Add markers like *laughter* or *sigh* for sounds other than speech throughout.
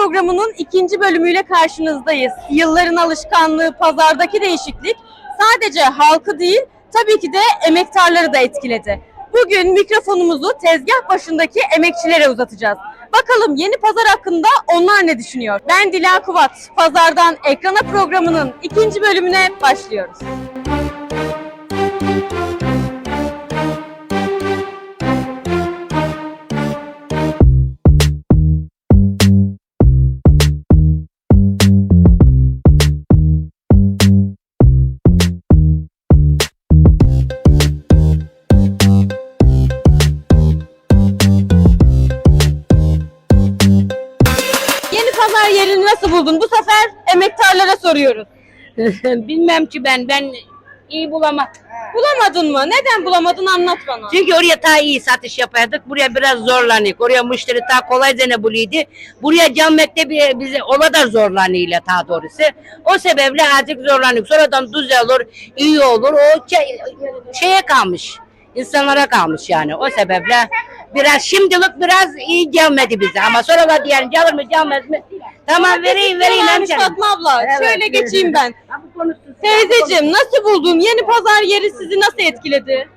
Programının ikinci bölümüyle karşınızdayız. Yılların alışkanlığı, pazardaki değişiklik sadece halkı değil, tabii ki de emektarları da etkiledi. Bugün mikrofonumuzu tezgah başındaki emekçilere uzatacağız. Bakalım yeni pazar hakkında onlar ne düşünüyor? Ben Dila Kuvat. Pazardan Ekrana programının ikinci bölümüne başlıyoruz. Soruyoruz. *laughs* Bilmem ki ben. Ben iyi bulamadım. Bulamadın mı? Neden bulamadın anlat bana. Çünkü oraya daha iyi satış yapardık. Buraya biraz zorlanıyık. Oraya müşteri daha kolay zene buluydu. Buraya cam mektebi bize ola da zorlanıyla daha doğrusu. O sebeple azıcık zorlanıyık. Sonradan düzelir, iyi olur. O şey- şeye kalmış. İnsanlara kalmış yani. O sebeple biraz şimdilik biraz iyi gelmedi bize. Ama sonralar diyelim gelir mi gelmez mi? Tamam vereyim vereyim hemşerim. Fatma abla. Evet. Şöyle geçeyim ben. Ha, bu konuşsun. Teyzeciğim nasıl buldun? Yeni pazar yeri sizi nasıl etkiledi?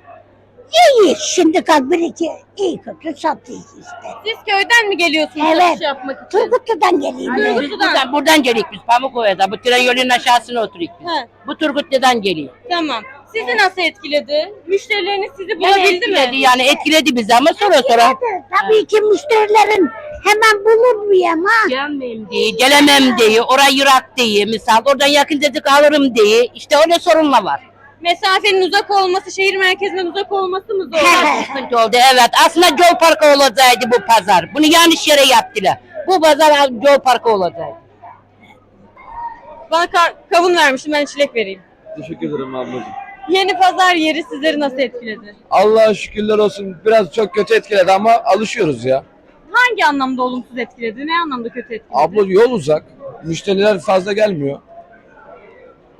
İyi şimdi kal bir iki iyi kötü satıyoruz işte. Siz köyden mi geliyorsunuz Evet. satış yapmak için? Turgutlu'dan geleyim. Biz buradan, buradan geliyoruz biz Pamukova'da. Bu tren yolunun aşağısına oturuyoruz biz. He, Bu Turgutlu'dan geliyor. tamam. Sizi nasıl etkiledi? Müşterileriniz sizi Yani bulabildi etkiledi, mi? Yani etkiledi bizi ama sonra sonra. Tabii ki müşterilerin hemen bulur mu ya ma? Gelmeyeyim diye, gelemem diye, orayı yırak diye misal. Oradan yakın dedik alırım diye. İşte öyle sorunlar var. Mesafenin uzak olması, şehir merkezinden uzak olması mı zor? *laughs* Biraz sıkıntı oldu evet. Aslında Yol Parkı olacaktı bu pazar. Bunu yanlış yere yaptılar. Bu pazar Yol Parkı olacaktı. Bana ka- kavun vermiştim ben çilek vereyim. Teşekkür ederim ablacığım. Yeni pazar yeri sizleri nasıl etkiledi? Allah'a şükürler olsun. Biraz çok kötü etkiledi ama alışıyoruz ya. Hangi anlamda olumsuz etkiledi? Ne anlamda kötü etkiledi? Abla yol uzak. Müşteriler fazla gelmiyor.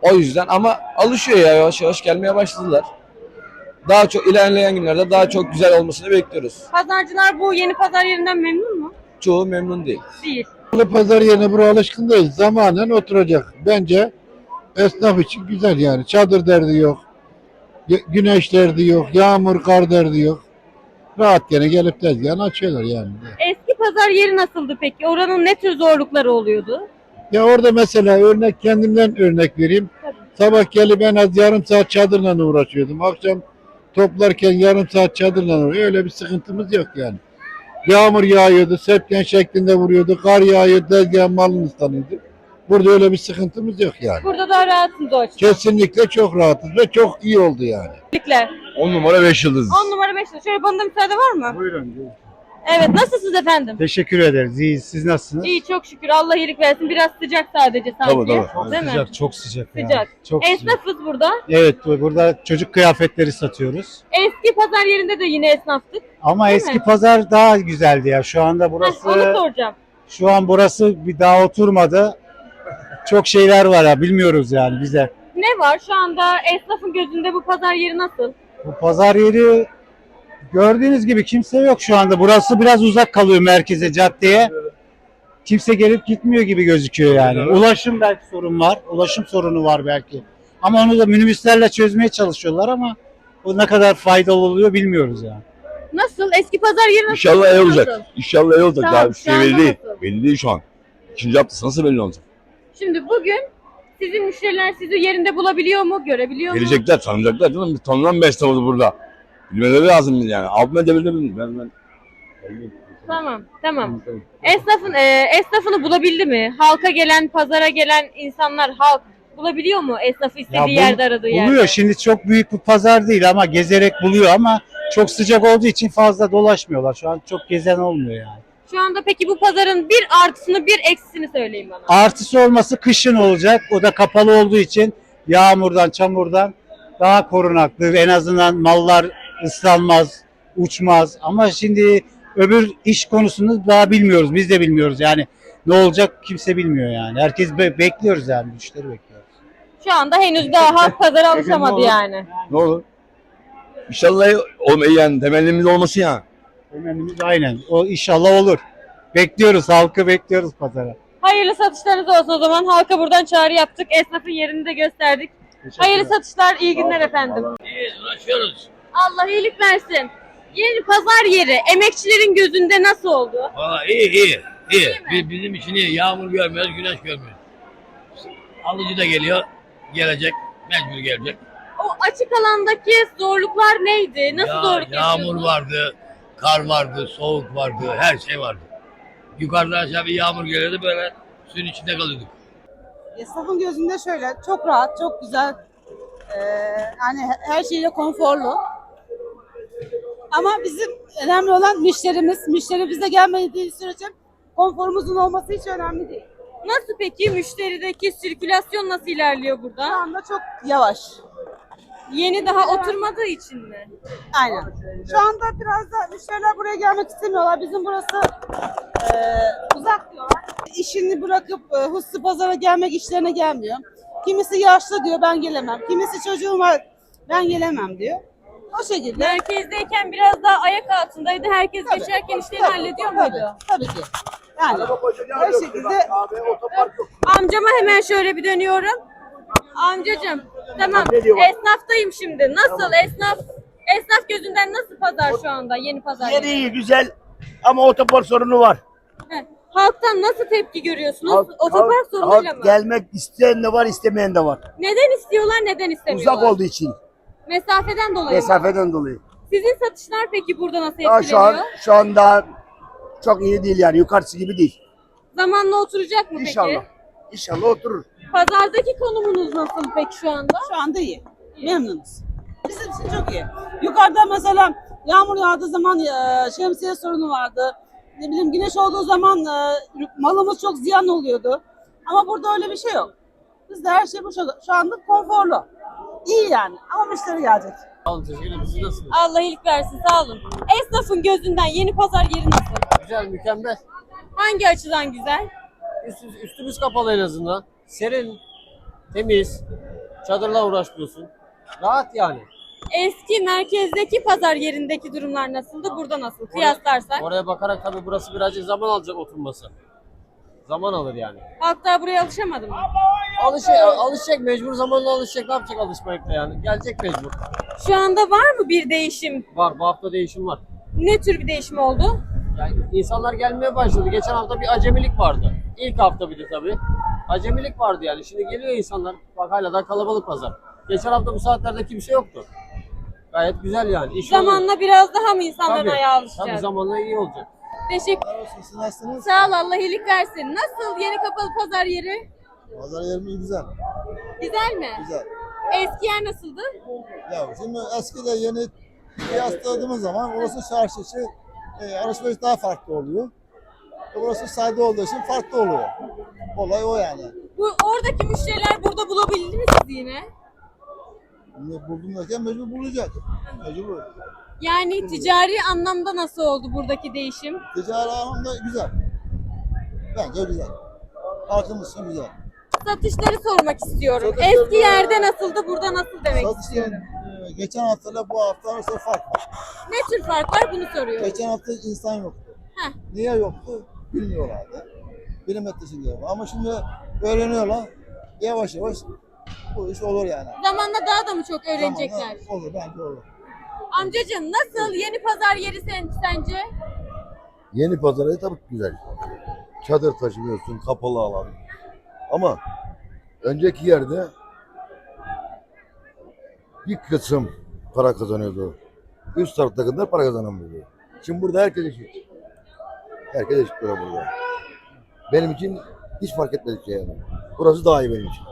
O yüzden ama alışıyor ya yavaş yavaş gelmeye başladılar. Daha çok ilerleyen günlerde daha çok güzel olmasını bekliyoruz. Pazarcılar bu yeni pazar yerinden memnun mu? Çoğu memnun değil. Değil. Böyle pazar yerine buraya alışkın değil. Zamanen oturacak. Bence esnaf için güzel yani. Çadır derdi yok. Gü- Güneş derdi yok. Yağmur, kar derdi yok. Rahat gene gelip tezgahını açıyorlar yani. Eski pazar yeri nasıldı peki? Oranın ne tür zorlukları oluyordu? Ya orada mesela örnek kendimden örnek vereyim. Sabah gelip en az yarım saat çadırla uğraşıyordum. Akşam toplarken yarım saat çadırla uğraşıyordum. Öyle bir sıkıntımız yok yani. Yağmur yağıyordu, sepken şeklinde vuruyordu. Kar yağıyordu, tezgah malın ıslanıyordu. Burada öyle bir sıkıntımız yok yani. Burada daha rahatsınız o açıdan. Kesinlikle çok rahatız ve çok iyi oldu yani. Kesinlikle. 10 numara 5 yıldız. 10 numara 5 Şöyle bana da müsaade var mı? Buyurun. Evet nasılsınız efendim? Teşekkür ederiz. İyiyiz. Siz nasılsınız? İyi çok şükür Allah iyilik versin. Biraz sıcak sadece sanki. Tabii, tabii. Çok Değil mi? sıcak, çok sıcak. ya. Sıcak. Çok sıcak. Esnafız burada. Evet, bu- burada çocuk kıyafetleri satıyoruz. Eski pazar yerinde de yine esnaftık. Ama Değil eski mi? pazar daha güzeldi ya. Şu anda Heh, burası onu soracağım. şu an burası bir daha oturmadı. Çok şeyler var ya bilmiyoruz yani bize. Ne var şu anda esnafın gözünde bu pazar yeri nasıl? Bu pazar yeri gördüğünüz gibi kimse yok şu anda. Burası biraz uzak kalıyor merkeze, caddeye. Kimse gelip gitmiyor gibi gözüküyor yani. Ulaşım belki sorun var. Ulaşım sorunu var belki. Ama onu da minibüslerle çözmeye çalışıyorlar ama o ne kadar faydalı oluyor bilmiyoruz yani. Nasıl? Eski pazar yeri nasıl? İnşallah iyi olacak. Nasıl? İnşallah iyi olacak. Tamam, Daha bir şu şey anda belli değil. nasıl? Belli değil şu an. İkinci haftası nasıl belli olacak? Şimdi bugün sizin müşteriler sizi yerinde bulabiliyor mu? Görebiliyor mu? Gelecekler, tanıyacaklar canım. Tanınan bir esnafız burada. Bilmeleri lazım yani. Abime edebilir Ben, ben... Tamam, tamam. Esnafın e, esnafını bulabildi mi? Halka gelen, pazara gelen insanlar halk bulabiliyor mu esnafı istediği Ya bul- yerde aradığı yerde? Buluyor. Şimdi çok büyük bir pazar değil ama gezerek buluyor ama çok sıcak olduğu için fazla dolaşmıyorlar. Şu an çok gezen olmuyor yani. Şu anda peki bu pazarın bir artısını bir eksisini söyleyin bana. Artısı olması kışın olacak. O da kapalı olduğu için yağmurdan, çamurdan daha korunaklı. En azından mallar ıslanmaz, uçmaz. Ama şimdi öbür iş konusunu daha bilmiyoruz. Biz de bilmiyoruz yani. Ne olacak kimse bilmiyor yani. Herkes be- bekliyoruz yani. Müşteri bekliyoruz. Şu anda henüz daha halk pazara alışamadı yani. Ne olur? İnşallah olmayı yani temennimiz olması ya. Temennimiz aynen. O inşallah olur. Bekliyoruz, halkı bekliyoruz pazara. Hayırlı satışlarınız olsun o zaman. Halka buradan çağrı yaptık. Esnafın yerini de gösterdik. Hayırlı satışlar, iyi günler efendim. İyi uğraşıyoruz. Allah iyilik versin. Yeni pazar yeri emekçilerin gözünde nasıl oldu? Valla iyi iyi. iyi. mi? Biz, bizim için iyi. Yağmur görmüyoruz, güneş görmüyoruz. Alıcı da geliyor. Gelecek. Mecbur gelecek. O açık alandaki zorluklar neydi? Nasıl Ya- zorluk Yağmur yaşıyordunuz? vardı, kar vardı, soğuk vardı, her şey vardı. Yukarıdan aşağı bir yağmur geliyordu böyle suyun içinde kalıyorduk. Esnafın gözünde şöyle çok rahat, çok güzel. Ee, hani her şeyle konforlu. Ama bizim önemli olan müşterimiz. Müşteri bize gelmediği sürece konforumuzun olması hiç önemli değil. Nasıl peki? Müşterideki sirkülasyon nasıl ilerliyor Şu burada? anda çok yavaş. Yeni daha oturmadığı için mi? Aynen. Şu anda biraz da müşteriler buraya gelmek istemiyorlar. Bizim burası e, uzak diyorlar. İşini bırakıp e, Huslu Pazar'a gelmek işlerine gelmiyor. Kimisi yaşlı diyor ben gelemem. Kimisi çocuğum var ben gelemem diyor. O şekilde. Merkezdeyken biraz daha ayak altındaydı. Herkes Tabii. geçerken işlerini Tabii, hallediyor tabii, muydu? Tabii ki. Yani her şekilde Amcama hemen şöyle bir dönüyorum. Amcacım, tamam. Esnaftayım şimdi. Nasıl esnaf? Esnaf gözünden nasıl pazar şu anda? Yeni pazar. Yeri iyi, güzel ama otopark sorunu var. Heh. Halktan nasıl tepki görüyorsunuz? Halk- Otopark halk- sorunuyla halk mı? Gelmek isteyen de var, istemeyen de var. Neden istiyorlar, neden istemiyorlar? Uzak olduğu için, Mesafeden dolayı mı? mesafeden dolayı. Sizin satışlar peki burada nasıl Daha etkileniyor? şu an, şu an daha çok iyi değil yani, yukarısı gibi değil. Zamanla oturacak mı İnşallah. peki? İnşallah oturur. Pazardaki konumunuz nasıl peki şu anda? şu anda iyi. Memnunuz. Bizim için çok iyi. Yukarıda mesela yağmur yağdığı zaman e, şemsiye sorunu vardı. Ne bileyim güneş olduğu zaman e, malımız çok ziyan oluyordu. Ama burada öyle bir şey yok. Bizde her şey bu şu, şu anda konforlu. İyi yani ama müşteri gelecek. Allah iyilik versin sağ olun. Esnafın gözünden yeni pazar yeri nasıl? Güzel, mükemmel. Hangi açıdan güzel? Üstümüz, üstümüz kapalı en azından. Serin, temiz. Çadırla uğraşmıyorsun. Rahat yani. Eski merkezdeki pazar yerindeki durumlar nasıldı? Burada nasıl? Kıyaslarsak. Oraya bakarak tabii burası birazcık zaman alacak oturması. Zaman alır yani. Halk daha buraya alışamadı mı? Alışacak, alışacak mecbur zamanla alışacak. Ne yapacak alışmayıp da yani? Gelecek mecbur. Şu anda var mı bir değişim? Var, bu hafta değişim var. Ne tür bir değişim oldu? Yani insanlar gelmeye başladı. Geçen hafta bir acemilik vardı. İlk hafta bir de tabii. Acemilik vardı yani. Şimdi geliyor insanlar. Bak hala da kalabalık pazar. Geçen hafta bu saatlerde kimse yoktu. Gayet güzel yani. İş oluyor. Zamanla biraz daha mı insanların Tabii, ayağı Tabii alışacak? zamanla iyi olacak. Teşekkür Sağ ol Allah iyilik versin. Nasıl yeni kapalı pazar yeri? Pazar yerimiz güzel. Güzel mi? Güzel. Eski yer nasıldı? Ya şimdi eski de yeni kıyasladığımız zaman orası çarşı içi e, alışveriş daha farklı oluyor. E, burası sade olduğu için farklı oluyor. Olay o yani. Bu oradaki müşteriler burada bulabildi mi sizi yine? Ne buldum derken mecbur bulacak. Mecbur. Yani ticari anlamda nasıl oldu buradaki değişim? Ticari anlamda güzel. Bence güzel. Halkımız için güzel. Satışları sormak istiyorum. Satışları- Eski yerde nasıldı, burada nasıl demek Satışların istiyorum. e, geçen haftayla bu hafta arasında fark var. Ne tür fark var bunu soruyorum. Geçen hafta insan yoktu. Heh. Niye yoktu bilmiyorlardı. Bilinmedi şimdi. Ama şimdi öğreniyorlar. Yavaş yavaş bu iş olur yani. Zamanla daha da mı çok öğrenecekler? Zamanla Olur bence olur. Amcacığım nasıl yeni pazar yeri sen, sence? Yeni pazarı tabii ki güzel. Çadır taşımıyorsun, kapalı alan. Ama önceki yerde bir kısım para kazanıyordu. Üst taraftakiler para kazanamıyordu. Şimdi burada herkes eşit. Herkes eşit böyle burada. Benim için hiç fark etmedi ki yani. Burası daha iyi benim için.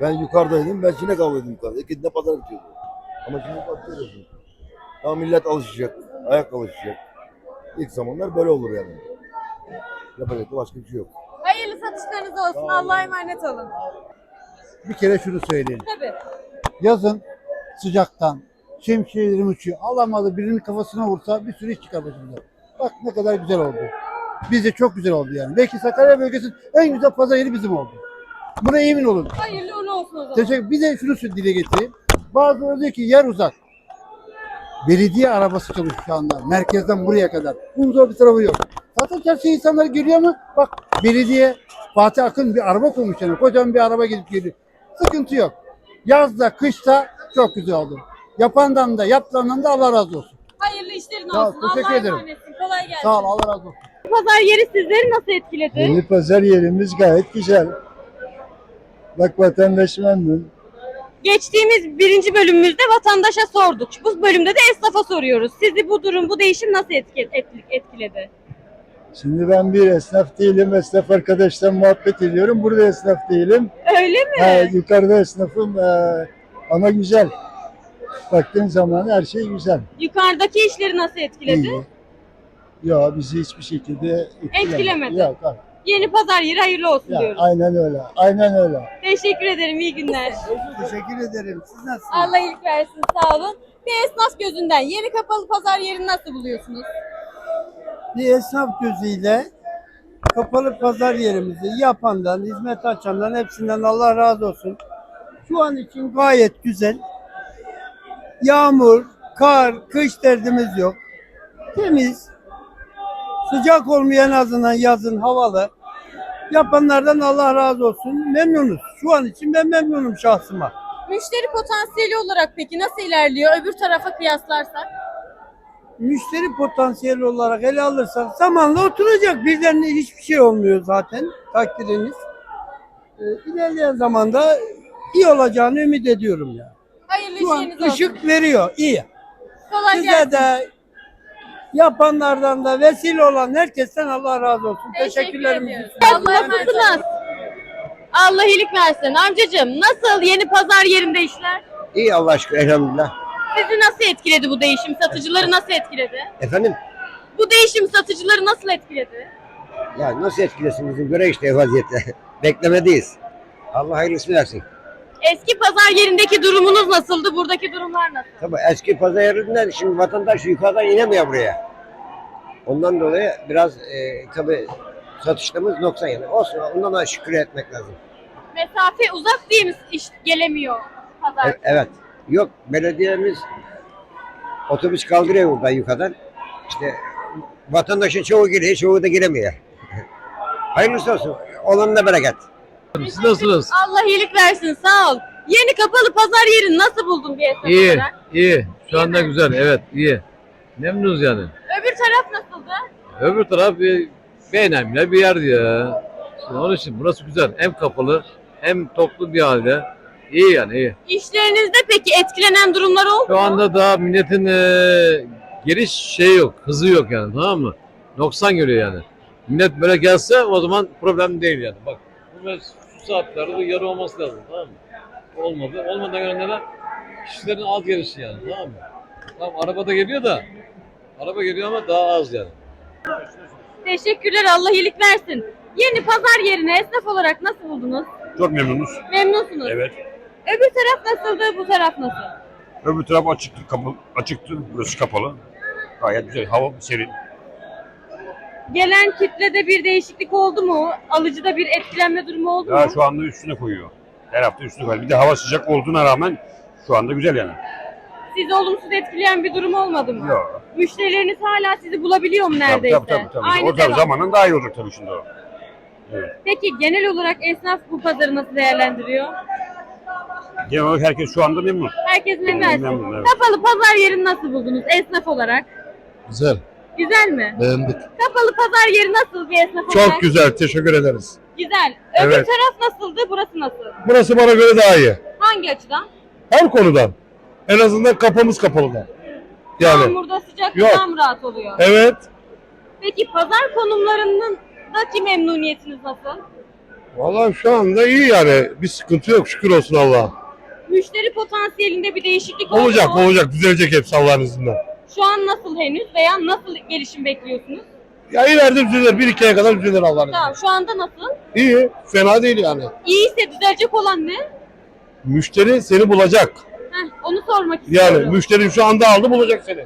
Ben yukarıdaydım, ben sinek avlıyordum yukarıda. İkinde pazar bitiyordu. Ama şimdi bakıyorsun. Daha millet alışacak, ayak alışacak. İlk zamanlar böyle olur yani. Yapacak da başka bir şey yok. Hayırlı satışlarınız olsun. Allah'a emanet olun. Bir kere şunu söyleyeyim. Tabii. Yazın sıcaktan şemsiyelerim uçuyor. Alamadı birinin kafasına vursa bir sürü iş çıkar başımıza. Bak ne kadar güzel oldu. Bizce çok güzel oldu yani. Belki Sakarya bölgesinin en güzel pazar yeri bizim oldu. Buna emin olun. Hayırlı uğurlu olsun o zaman. Teşekkür. Bir de şunu dile getireyim. Bazıları diyor ki yer uzak. Belediye arabası çalışıyor şu anda. Merkezden buraya kadar. Bunun zor bir tarafı yok. Zaten çarşı insanlar geliyor ama bak belediye Fatih Akın bir araba koymuş yani. Kocaman bir araba gidip geliyor. Sıkıntı yok. Yazda, kışta çok güzel oldu. Yapandan da yaptırandan da Allah razı olsun. İşlerin Sağ ol, olsun. teşekkür Allah'a ederim. emanetsin. Kolay gelsin. Sağ ol Allah razı olsun. Pazar yeri sizleri nasıl etkiledi? Yeni pazar yerimiz gayet güzel. Bak vatandaş memnun. Geçtiğimiz birinci bölümümüzde vatandaşa sorduk. Bu bölümde de esnafa soruyoruz. Sizi bu durum, bu değişim nasıl etki- etki- etkiledi? Şimdi ben bir esnaf değilim. Esnaf arkadaşla muhabbet ediyorum. Burada esnaf değilim. Öyle mi? Ha, yukarıda esnafım ee, ama güzel. Baktığın zaman her şey güzel. Yukarıdaki işleri nasıl etkiledi? İyi. Ya bizi hiçbir şekilde Etkilemedi. Yok, hayır. Yeni pazar yeri hayırlı olsun Ya, diyoruz. aynen öyle. Aynen öyle. Teşekkür ederim. İyi günler. Teşekkür ederim. Siz nasılsınız? Allah iyilik versin. Sağ olun. Bir esnaf gözünden yeni kapalı pazar yerini nasıl buluyorsunuz? Bir esnaf gözüyle kapalı pazar yerimizi yapandan, hizmet açandan hepsinden Allah razı olsun. Şu an için gayet güzel. Yağmur, kar, kış derdimiz yok. Temiz. Sıcak olmayan azından yazın havalı. Yapanlardan Allah razı olsun. Memnunuz. Şu an için ben memnunum şahsıma. Müşteri potansiyeli olarak peki nasıl ilerliyor öbür tarafa kıyaslarsak? müşteri potansiyeli olarak ele alırsak zamanla oturacak. Birden hiçbir şey olmuyor zaten takdiriniz. Ee, ilerleyen zamanda iyi olacağını ümit ediyorum ya. Şu an işleriniz olsun. ışık veriyor. iyi. Kolay Size gelsin. de yapanlardan da vesile olan herkesten Allah razı olsun. Teşekkür Teşekkürlerimizi ediyoruz. Nasılsınız? Allah iyilik versin. Amcacığım nasıl yeni pazar yerinde işler? İyi Allah aşkına elhamdülillah. Sizi nasıl etkiledi bu değişim? Satıcıları nasıl etkiledi? Efendim? Bu değişim satıcıları nasıl etkiledi? Ya nasıl etkilesin bizim göre işte vaziyette. *laughs* Beklemedeyiz. Allah hayırlısını versin. Eski pazar yerindeki durumunuz nasıldı? Buradaki durumlar nasıl? Tabii eski pazar yerinden şimdi vatandaş yukarıdan inemiyor buraya. Ondan dolayı biraz e, tabii satışlarımız noksan yani. Olsun ondan da şükür etmek lazım. Mesafe uzak diye mi iş gelemiyor pazar? E- evet. Yok belediyemiz otobüs kaldırıyor buradan yukarıdan. İşte vatandaşın çoğu giriyor, çoğu da giremiyor. *laughs* Hayırlısı olsun. Olanla bereket. Siz nasılsınız? Allah iyilik versin sağ ol. Yeni kapalı pazar yerini nasıl buldun bir esnaf İyi, olarak? iyi. Şu anda güzel, evet, iyi. Memnunuz yani. Öbür taraf nasıldı? Öbür taraf bir beğenimli bir yerdi ya. Şimdi onun için burası güzel. Hem kapalı hem toplu bir halde. İyi yani iyi. İşlerinizde peki etkilenen durumlar oldu Şu mu? anda daha milletin eee geliş şey yok, hızı yok yani tamam mı? Noksan görüyor yani. Millet böyle gelse o zaman problem değil yani. Bak bu mes- saatlerde bu yarı olması lazım tamam mı? Olmadı. Olmadan görenlere kişilerin az gelişi yani tamam mı? Tamam arabada geliyor da araba geliyor ama daha az yani. Teşekkürler Allah iyilik versin. Yeni pazar yerini esnaf olarak nasıl buldunuz? Çok memnunuz. Memnunsunuz. Evet. Öbür taraf nasıldı, bu taraf nasıl? Öbür taraf açıktı, kapalı, açıktı. Burası kapalı. Gayet güzel. Hava serin. Gelen kitlede bir değişiklik oldu mu? Alıcıda bir etkilenme durumu oldu Ya mu? şu anda üstüne koyuyor. Her hafta üstüne koyuyor. Bir de hava sıcak olduğuna rağmen şu anda güzel yani. Sizi olumsuz etkileyen bir durum olmadı mı? Yok. Müşterileriniz hala sizi bulabiliyor mu neredeyse? Tabii tabii tabii. Aynı o tabii devam. zamanın daha iyi olacak tabii şimdi o. Evet. Peki genel olarak esnaf bu pazarı nasıl değerlendiriyor? Genel olarak herkes şu anda memnun. Herkes memnun. Memnun, evet. Kapalı pazar yerini nasıl buldunuz esnaf olarak? Güzel. Güzel mi? Beğendik. Kapalı pazar yeri nasıl bir esnaf olarak? Çok güzel. Teşekkür ederiz. Güzel. Öbür Evet. taraf nasıldı, burası nasıl? Burası bana göre daha iyi. Hangi açıdan? Her konudan. En azından kapımız kapalıdan. Yağmurda sıcakta Yok. daha mı rahat oluyor? Evet. Peki pazar konumlarındaki memnuniyetiniz nasıl? Vallahi şu anda iyi yani. Bir sıkıntı yok şükür olsun Allah'a. Müşteri potansiyelinde bir değişiklik oldu Olacak mu? olacak düzelecek hepsi Allah'ın izniyle. Şu an nasıl henüz veya nasıl gelişim bekliyorsunuz? Ya ileride düzelir. Bir iki aya kadar düzelir Allah'ın izniyle. Tamam şu anda nasıl? İyi. Fena değil yani. İyiyse düzelecek olan ne? Müşteri seni bulacak. Heh, onu sormak istiyorum. Yani müşteri şu anda aldı bulacak seni.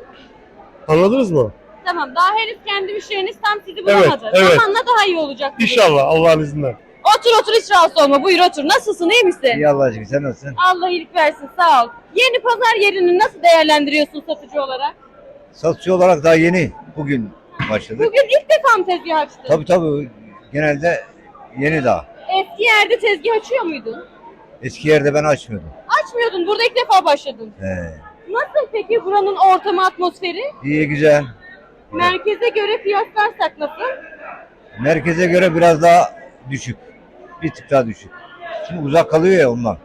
Anladınız mı? Tamam daha henüz kendi müşteriniz tam sizi bulamadı. evet. Zamanla daha iyi olacak. İnşallah Allah'ın izniyle. Otur otur hiç rahatsız olma. Buyur otur. Nasılsın iyi misin? İyi Allah aşkına sen nasılsın? Allah iyilik versin sağ ol. Yeni pazar yerini nasıl değerlendiriyorsun satıcı olarak? Satışçı olarak daha yeni bugün başladık. Bugün ilk defa mı tezgah açtın? Tabii tabii genelde yeni daha. Eski yerde tezgah açıyor muydun? Eski yerde ben açmıyordum. Açmıyordun. Burada ilk defa başladın. He. Nasıl peki buranın ortamı, atmosferi? İyi güzel. Merkeze göre kıyaslarsak nasıl? Merkeze göre biraz daha düşük. Bir tık daha düşük. Şimdi uzak kalıyor ya ondan.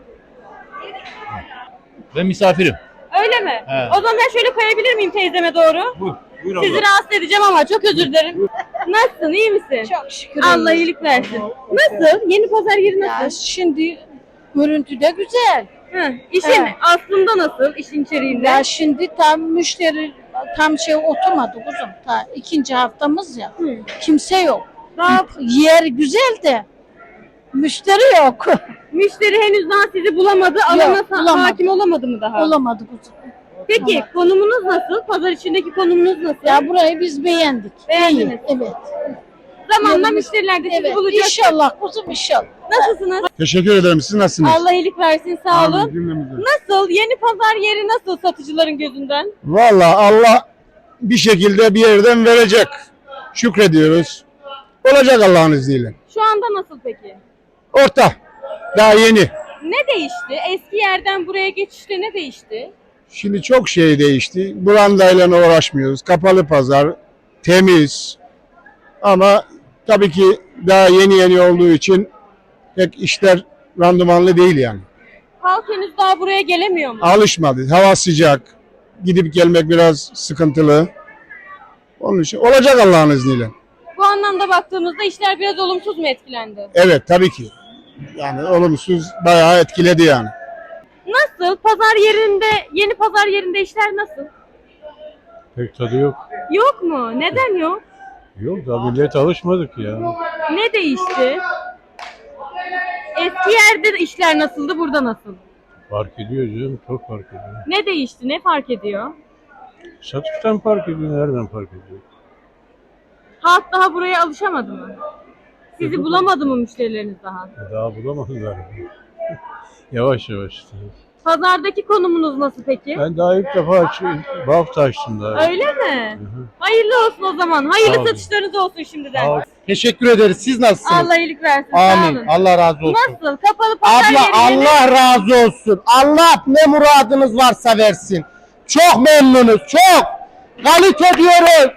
Ben misafirim. Öyle mi? He. O zaman ben şöyle koyabilir miyim teyzeme doğru? Buyur. Buyur Sizi rahatsız edeceğim ama çok özür dilerim. Nasılsın? iyi misin? Çok şükür. Allah iyilik versin. Nasıl? Yeni pazar yeri Ya nasıl? şimdi görüntüde güzel. Hı, işin He. aslında nasıl? İşin içeriğinde? Ya şimdi tam müşteri tam şey oturmadı kuzum. Ta ikinci haftamız ya. Hı. Kimse yok. Daha yer güzel de müşteri yok. *laughs* Müşteri henüz daha sizi bulamadı. Alana Yok, sa- bulamadı. hakim olamadı mı daha? Olamadı kuzum. Peki konumunuz nasıl? Pazar içindeki konumunuz nasıl? Ya burayı biz beğendik. Beğendiniz. İyi, Evet. Zamanla müşteriler de sizi Evet. bulacak. İnşallah kuzum inşallah. Nasılsınız? Teşekkür ederim. Siz nasılsınız? Allah iyilik versin. Sağ olun. cümlemize. Nasıl? Yeni pazar yeri nasıl satıcıların gözünden? Valla Allah bir şekilde bir yerden verecek. Şükrediyoruz. Olacak Allah'ın izniyle. Şu anda nasıl peki? Orta. Daha yeni. Ne değişti? Eski yerden buraya geçişte ne değişti? Şimdi çok şey değişti. Brandayla uğraşmıyoruz. Kapalı pazar, temiz. Ama tabii ki daha yeni yeni olduğu için pek işler randımanlı değil yani. Halk henüz daha buraya gelemiyor mu? Alışmadı. Hava sıcak. Gidip gelmek biraz sıkıntılı. Onun için olacak Allah'ın izniyle. Bu anlamda baktığımızda işler biraz olumsuz mu etkilendi? Evet tabii ki. Yani olumsuz bayağı etkiledi yani. Nasıl? Pazar yerinde, yeni pazar yerinde işler nasıl? Pek tadı yok. Yok mu? Neden yok? Yok da millet alışmadık ya. Ne değişti? Eski yerde işler nasıldı, burada nasıl? Fark ediyor canım. Çok fark ediyor. Ne değişti, ne fark ediyor? Satıştan fark ediyor. Nereden fark ediyor? Halk daha buraya alışamadı mı? Sizi bulamadı mı müşterileriniz daha? Daha bulamadılar. *laughs* yavaş yavaş. Pazardaki konumunuz nasıl peki? Ben daha ilk defa aç, bu hafta açtım daha. Öyle mi? Hayırlı olsun o zaman. Hayırlı olun. satışlarınız olsun şimdiden. Sağ ol. Teşekkür ederiz. Siz nasılsınız? Allah iyilik versin. Sağ olun. Allah razı Nasıl? Kapalı pazar Abla yerinde? Allah razı olsun. Allah ne muradınız varsa versin. Çok memnunuz. Çok. Kalite diyoruz.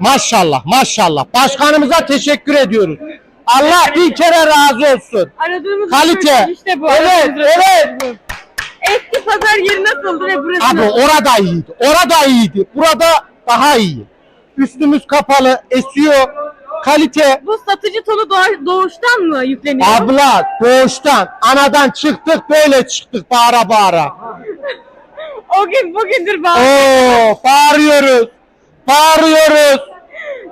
Maşallah maşallah. Başkanımıza teşekkür ediyoruz. Allah bin kere razı olsun. Aradığımız Kalite. işte bu. Evet, Aradığımız evet. bu. Eski pazar yeri nasıldı ve burası Abi nasıl? orada iyiydi. Orada iyiydi. Burada daha iyi. Üstümüz kapalı, esiyor. Kalite. Bu satıcı tonu doğa- doğuştan mı yükleniyor? Abla doğuştan, anadan çıktık böyle çıktık bağıra bağıra. *laughs* O gün bugündür bağ. Oo, bağırıyoruz. Bağırıyoruz.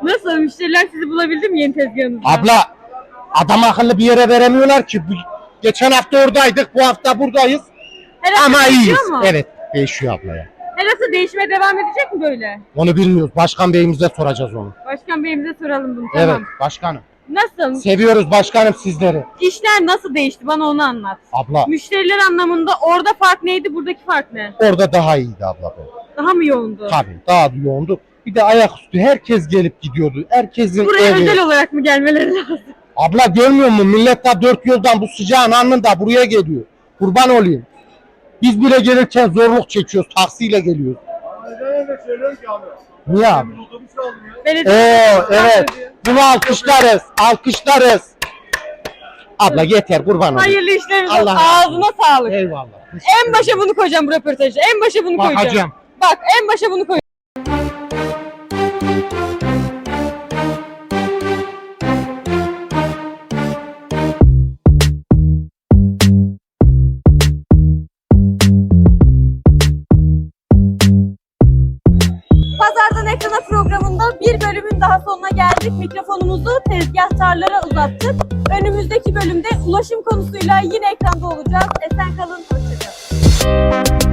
Nasıl? Müşteriler sizi bulabildi mi yeni tezgahınızda? Abla adam akıllı bir yere veremiyorlar ki. Bu- Geçen hafta oradaydık, bu hafta buradayız. Her hafta Ama değişiyor iyiyiz. mu? Evet, değişiyor abla ya. Her hafta değişmeye devam edecek mi böyle? Onu bilmiyoruz. Başkan beyimize soracağız onu. Başkan beyimize soralım bunu. Evet, Tamam. başkanım. Nasıl? Seviyoruz başkanım sizleri. İşler nasıl değişti? Bana onu anlat. Abla Müşteriler anlamında orada fark neydi? Buradaki fark ne? orada daha iyiydi abla be. Daha mı yoğundu? Tabii daha yoğundu. Bir de ayaküstü herkes gelip gidiyordu. Herkesin Buraya evi. özel olarak mı gelmeleri lazım? Abla görmüyor musun? Millet daha dört yoldan bu sıcağın anında buraya geliyor. Kurban olayım. Biz bile gelirken zorluk çekiyoruz. Taksiyle geliyoruz. Niye abi? Belediye Oo evet. Bunu alkışlarız. Alkışlarız. Abla yeter kurban olayım. Hayırlı işleriniz olsun. Allah Ağzına sağlık. Eyvallah. En başa bunu koyacağım bu röportajı. En başa bunu koyacağım. Bakacağım. Bak en başa bunu koy. Mikrofonumuzu tezgahtarlara uzattık. Önümüzdeki bölümde ulaşım konusuyla yine ekranda olacağız. Esen kalın, hoşçakalın.